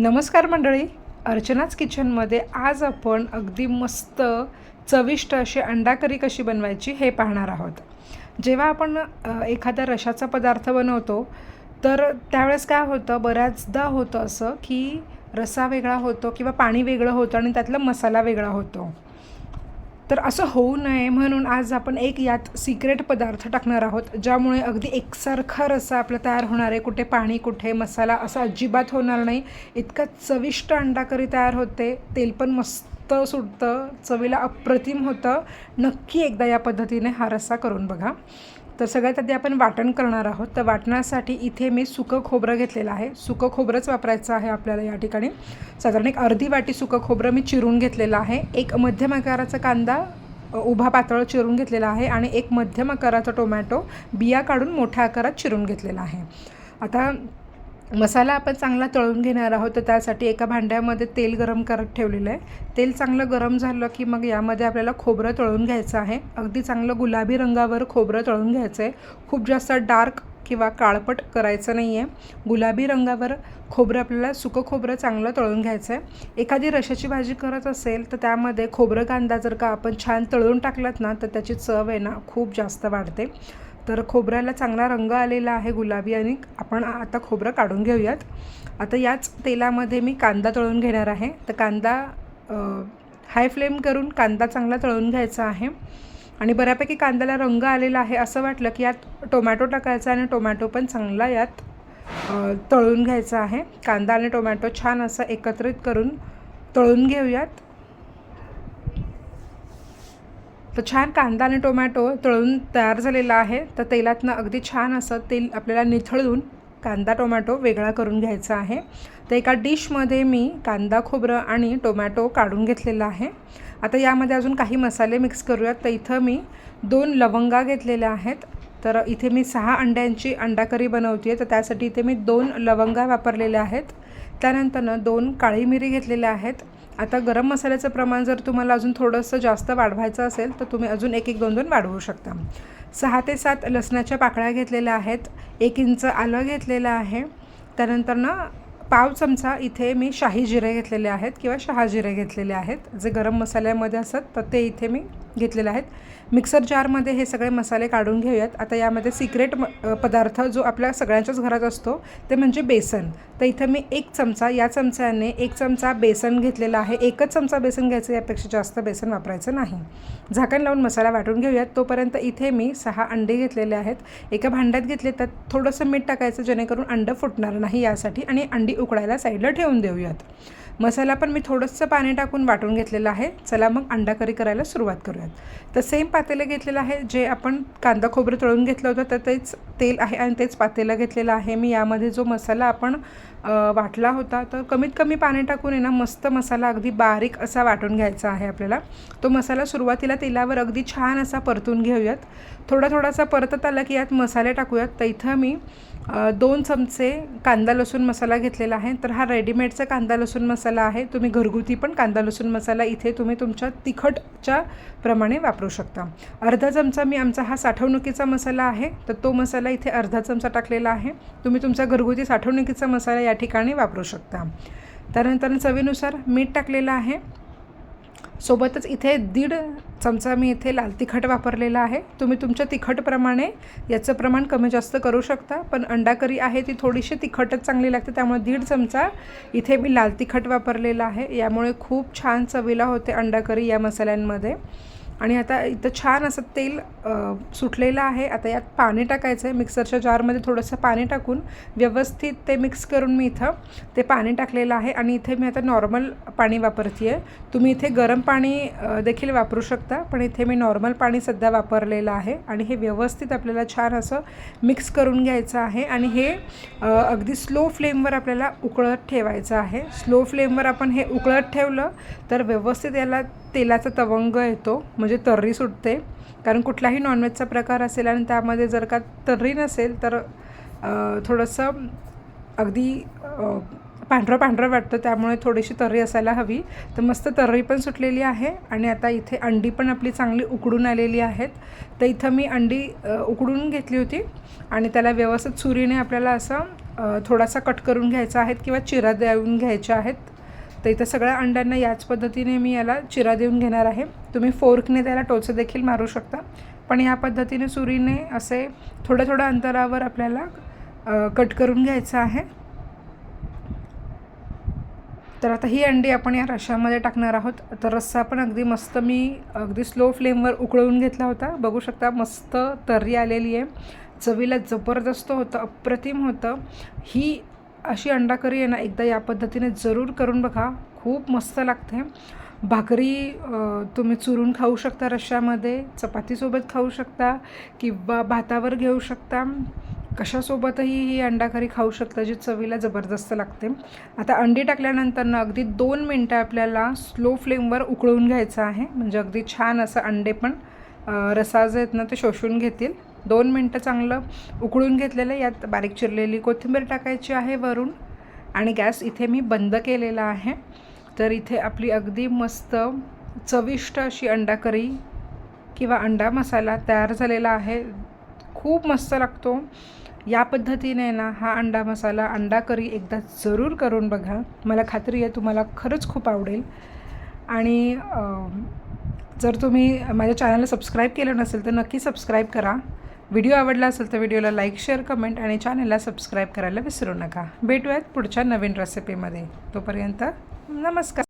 नमस्कार मंडळी. अर्चनाच किचनमध्ये आज आपण अगदी मस्त चविष्ट अशी अंडा करी कशी बनवायची हे पाहणार आहोत. जेव्हा आपण एखादा रशाचा पदार्थ बनवतो तर त्यावेळेस काय होतं बऱ्याचदा होतं असं की रसा वेगळा होतो किंवा पाणी वेगळं होतं आणि त्यातला मसाला वेगळा होतो. तर असं होऊ नये म्हणून आज आपण एक यात सिक्रेट पदार्थ टाकणार आहोत ज्यामुळे अगदी एकसारखा रसा आपला तयार होणार आहे. कुठे पाणी कुठे मसाला असं अजिबात होणार नाही. इतका चविष्ट अंडा करी तयार होते. तेल पण मस्त सुटतं. चवीला अप्रतिम होतं. नक्की एकदा या पद्धतीने हा रस्सा करून बघा. तर सगळ्यात आधी आपण वाटण करणार आहोत. तर वाटणासाठी इथे मी सुकं खोबरं घेतलेलं आहे. सुकं खोबरंच वापरायचं आहे आपल्याला या ठिकाणी. साधारण एक अर्धी वाटी सुकं खोबरं मी चिरून घेतलेलं आहे. एक मध्यम आकाराचा कांदा उभा पातळ चिरून घेतलेला आहे आणि एक मध्यम आकाराचा टोमॅटो बिया काढून मोठ्या आकारात चिरून घेतलेला आहे. आता मसाला आपण चांगला तळून घेणार आहोत तर त्यासाठी एका भांड्यामध्ये तेल गरम करत ठेवलेलं आहे. तेल चांगलं गरम झालं की मग यामध्ये आपल्याला खोबरं तळून घ्यायचं आहे. अगदी चांगलं गुलाबी रंगावर खोबरं तळून घ्यायचं आहे. खूप जास्त डार्क किंवा काळपट करायचं नाही आहे. गुलाबी रंगावर खोबरं आपल्याला सुकं खोबरं चांगलं तळून घ्यायचं आहे. एखादी रशाची भाजी करत असेल तर त्यामध्ये खोबरं कांदा जर का आपण छान तळून टाकलात ना तर त्याची चव आहे ना खूप जास्त वाढते. तर खोबऱ्याला चांगला रंग आलेला आहे गुलाबी आणि आपण आता खोबरं काढून घेऊयात. आता याच तेलामध्ये मी कांदा तळून घेणार आहे. तर कांदा हाय फ्लेम करून कांदा चांगला तळून घ्यायचा आहे. आणि बऱ्यापैकी कांद्याला रंग आलेला आहे असं वाटलं की यात टोमॅटो टाकायचा आणि टोमॅटो पण चांगला यात तळून घ्यायचा आहे. कांदा आणि टोमॅटो छान असं एकत्रित करून तळून घेऊयात. तर छान कांदा आणि टोमॅटो तळून तयार झालेला आहे. तर तेलातनं अगदी छान असं तेल आपल्याला निथळून कांदा टोमॅटो वेगळा करून घ्यायचा आहे. तर एका डिशमध्ये मी कांदा खोबरं आणि टोमॅटो काढून घेतलेला आहे. आता यामध्ये अजून काही मसाले मिक्स करूयात. तर इथं मी दोन लवंगा घेतलेल्या आहेत. तर इथे मी सहा अंड्यांची अंडा करी बनवते तर त्यासाठी इथे मी दोन लवंगा वापरलेल्या आहेत. त्यानंतरनं दोन काळी मिरी घेतलेल्या आहेत. आता गरम मसाल्याचं प्रमाण जर तुम्हाला अजून थोडंसं जास्त वाढवायचं असेल तर तुम्ही अजून एक एक दोन दोन वाढवू शकता. सहा ते सात लसणाच्या पाकळ्या घेतलेल्या आहेत एक इंच आलं घेतलेलं आहे. त्यानंतर ना पाव चमचा इथे मी शाही जिरे घेतलेले आहेत किंवा शहा जिरे घेतलेले आहेत. जे गरम मसाल्यामध्ये असतात तर ते इथे मी घेतलेले आहेत. मिक्सर जारमध्ये हे सगळे मसाले काढून घेऊयात. आता यामध्ये सिक्रेट पदार्थ जो आपल्या सगळ्यांच्याच घरात असतो ते म्हणजे बेसन. तर इथं मी एक चमचा या चमच्याने एक चमचा बेसन घेतलेला आहे. एकच चमचा बेसन घ्यायचं यापेक्षा जास्त बेसन वापरायचं नाही. झाकण लावून मसाला वाटून घेऊयात. तोपर्यंत इथे मी सहा अंडे घेतलेले आहेत. एका भांड्यात घेतले तर थोडंसं मीठ टाकायचं जेणेकरून अंडं फुटणार नाही यासाठी. आणि अंडी उकडायला साईडला ठेवून देऊयात. मसाला पण मी थोडंसं पाणी टाकून वाटून घेतलेलं आहे. चला मग अंडा करी करायला सुरुवात करूयात. तर सेम पातेलं घेतलेलं आहे. जे आपण कांदा खोबरं तळून घेतलं होतं तर तेच तेल आहे आणि तेच पातेलं घेतलेलं आहे. मी यामध्ये जो मसाला आपण वाटला होता तर कमीत कमी पाणी टाकून आहे ना मस्त मसाला अगदी बारीक असा वाटून घ्यायचा आहे आपल्याला. तो मसाला सुरुवातीला तेलावर अगदी छान असा परतून घेऊयात. थोडा थोडासा परतत आला की यात मसाले टाकूयात. तर इथं मी दोन चमचे कांदा लसूण मसाला घेतलेला आहे. तर हा रेडीमेडचा कांदा लसूण मसाला आहे. तुम्ही घरगुती पण कांदा लसूण मसाला इथे तुम्ही तुमच्या तिखटच्या प्रमाणे वापरू शकता. अर्धा चमचा मी आमचा हा साठवणुकीचा मसाला आहे. तर तो मसाला इथे अर्धा चमचा टाकलेला आहे. तुम्ही तुमचा घरगुती साठवणुकीचा मसाला या ठिकाणी वापरू शकता. त्यानंतर चवीनुसार मीठ टाकलेलं आहे. सोबतच इथे दीड चमचा मी इथे लाल तिखट वापरलेला आहे. तुम्ही तुमच्या तिखटप्रमाणे याचं प्रमाण कमी जास्त करू शकता पण अंडा करी आहे ती थोडीशी तिखटच चांगली लागते त्यामुळे दीड चमचा इथे मी लाल तिखट वापरलेला आहे. यामुळे खूप छान चवीला होते अंडा करी या मसाल्यांमध्ये. आणि आता इथं छान असं तेल सुटलेलं आहे. आता यात पाणी टाकायचं आहे. मिक्सरच्या जारमध्ये थोडंसं पाणी टाकून व्यवस्थित ते मिक्स करून मी इथं ते पाणी टाकलेलं आहे. आणि इथे मी आता नॉर्मल पाणी वापरते आहे तुम्ही इथे गरम पाणी देखील वापरू शकता. पण इथे मी नॉर्मल पाणी सध्या वापरलेलं आहे. आणि हे व्यवस्थित आपल्याला छान असं मिक्स करून घ्यायचं आहे. आणि हे अगदी स्लो फ्लेमवर आपल्याला उकळत ठेवायचं आहे. स्लो फ्लेमवर आपण हे उकळत ठेवलं तर व्यवस्थित याला तेलाचा तवंग येतो. म्हणजे म्हणजे तर्री सुटते. कारण कुठलाही नॉनव्हेजचा प्रकार असेल आणि त्यामध्ये जर का तर्री नसेल तर थोडंसं अगदी पांढरं पांढरं वाटतं. त्यामुळे थोडीशी तर्री असायला हवी. तर मस्त तर्री पण सुटलेली आहे आणि आता इथे अंडी पण आपली चांगली उकडून आलेली आहेत. तर इथं मी अंडी उकडून घेतली होती आणि त्याला व्यवस्थित सुरीने आपल्याला असं थोडासा कट करून घ्यायचा आहे किंवा चिरा देऊन घ्यायच्या आहेत. तर इथं सगळ्या अंड्यांना याच पद्धतीने मी याला चिरा देऊन घेणार आहे. तुम्ही फोर्कने त्याला टोचं देखील मारू शकता. पण या पद्धतीने सुरीने असे थोड्या थोड्या अंतरावर आपल्याला कट करून घ्यायचं आहे. तर आता ही अंडी आपण या रश्श्यामध्ये टाकणार आहोत. तर रस्सा पण अगदी मस्त मी अगदी स्लो फ्लेमवर उकळवून घेतला होता. बघू शकता मस्त तर्री आलेली आहे. चवीला जबरदस्त होतं अप्रतिम होतं. ही अशी अंडा करी आहे ना एकदा या पद्धतीने जरूर करून बघा. खूप मस्त लागते. भाकरी तुम्ही चुरून खाऊ शकता रश्श्यामध्ये चपातीसोबत खाऊ शकता किंवा भातावर घेऊ शकता. कशासोबतही ही अंडा करी खाऊ शकता जी चवीला जबरदस्त लागते. आता अंडी टाकल्यानंतर ना अगदी दोन मिनटं आपल्याला स्लो फ्लेमवर उकळून घ्यायचं आहे. म्हणजे अगदी छान असं अंडे पण अ, रसा जे आहेत ना ते शोषून घेतील. दोन मिनटं चांगलं उकळून घेतलेलं यात बारीक चिरलेली कोथिंबीर टाकायची आहे वरून आणि गॅस इथे मी बंद केलेला आहे. तर इथे आपली अगदी मस्त चविष्ट अशी अंडा करी किंवा अंडा मसाला तयार झालेला आहे. खूप मस्त लागतो. या पद्धतीने ना हा अंडा मसाला अंडा करी एकदा जरूर करून बघा. मला खात्री आहे तुम्हाला खरंच खूप आवडेल. आणि जर तुम्ही माझ्या चॅनलला सबस्क्राईब केलं नसेल तर नक्की सबस्क्राईब करा. व्हिडिओ आवडला असेल तर व्हिडिओला लाईक शेअर कमेंट आणि चॅनलला सबस्क्राईब करायला विसरू नका. भेटूयात पुढच्या नवीन रेसिपीमध्ये तोपर्यंत नमस्कार.